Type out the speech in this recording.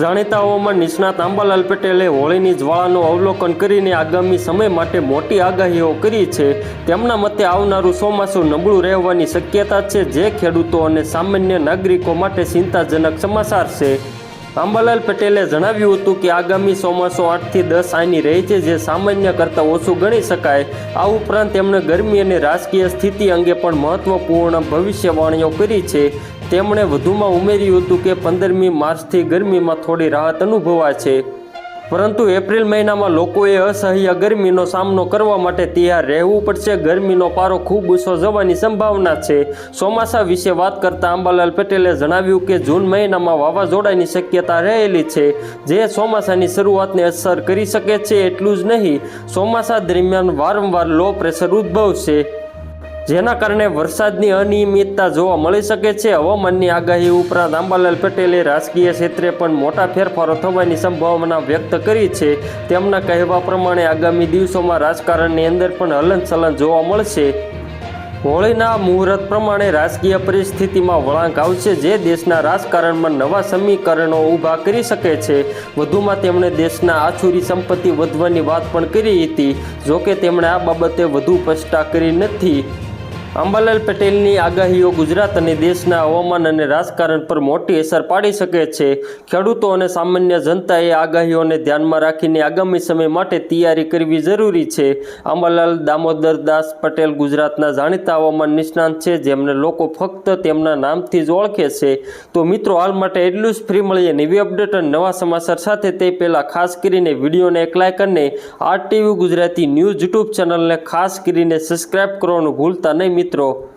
જાણીતા હવામાન નિષ્ણાત આંબાલાલ પટેલે હોળીની જ્વાળાનું અવલોકન કરીને આગામી સમય માટે મોટી આગાહીઓ કરી છે. તેમના મતે આવનારું ચોમાસું નબળું રહેવાની શક્યતા છે. જે ખેડૂતો અને સામાન્ય નાગરિકો માટે ચિંતાજનક સમાચાર છે. આંબાલાલ પટેલે જણાવ્યું હતું કે આગામી ચોમાસું આઠથી દસ આની રહે છે, જે સામાન્ય કરતાં ઓછું ગણી શકાય. આ ઉપરાંત તેમણે ગરમી અને રાજકીય સ્થિતિ અંગે પણ મહત્વપૂર્ણ ભવિષ્યવાણીઓ કરી છે. તેમણે વધુમાં ઉમેર્યું હતું કે પંદરમી માર્ચથી ગરમીમાં થોડી રાહત અનુભવાય છે પરંતુ એપ્રિલ મહિનામાં લોકોએ અસહ્ય ગરમીનો સામનો કરવા માટે તૈયાર રહેવું પડશે. ગરમીનો પારો ખૂબ ઊંચો જવાની સંભાવના છે. ચોમાસા વિશે વાત કરતા અંબાલાલ પટેલે જણાવ્યું કે જૂન મહિનામાં વાવાઝોડાની શક્યતા રહેલી છે. જે ચોમાસાની શરૂઆતને અસર કરી શકે છે એટલું જ નહીં. ચોમાસા દરમિયાન વારંવાર લો પ્રેશર ઉદ્ભવશે. જેના કારણે વરસાદની અનિયમિતતા જોવા મળી શકે છે. હવામાનની આગાહી ઉપરાંત આંબાલાલ પટેલે રાજકીય ક્ષેત્રે પણ મોટા ફેરફારો થવાની સંભાવના વ્યક્ત કરી છે. તેમના કહેવા પ્રમાણે આગામી દિવસોમાં રાજકારણની અંદર પણ હલનચલન જોવા મળશે. હોળીના મુહૂર્ત પ્રમાણે રાજકીય પરિસ્થિતિમાં વળાંક આવશે. જે દેશના રાજકારણમાં નવા સમીકરણો ઊભા કરી શકે છે. વધુમાં તેમણે દેશના આછુરી સંપત્તિ વધવાની વાત પણ કરી હતી. જોકે તેમણે આ બાબતે વધુ સ્પષ્ટતા કરી નથી. અંબાલાલ પટેલની આગાહીઓ ગુજરાત અને દેશના હવામાન અને રાજકારણ પર મોટી અસર પાડી શકે છે. ખેડૂતો અને સામાન્ય જનતાએ આગાહીઓને ધ્યાનમાં રાખીને આગામી સમય માટે તૈયારી કરવી જરૂરી છે. અંબાલાલ દામોદરદાસ પટેલ ગુજરાતના જાણીતા હવામાન નિષ્ણાંત છે, જેમને લોકો ફક્ત તેમના નામથી જ ઓળખે છે. તો મિત્રો, હાલ માટે એટલું જ. ફ્રી મળીએ નવી અપડેટ અને નવા સમાચાર સાથે. તે પહેલાં ખાસ કરીને વિડીયોને એક લાઇક અને R TV Gujarati news YouTube ચેનલને ખાસ કરીને સબસ્ક્રાઇબ કરવાનું ભૂલતા નહીં. મિત્રો.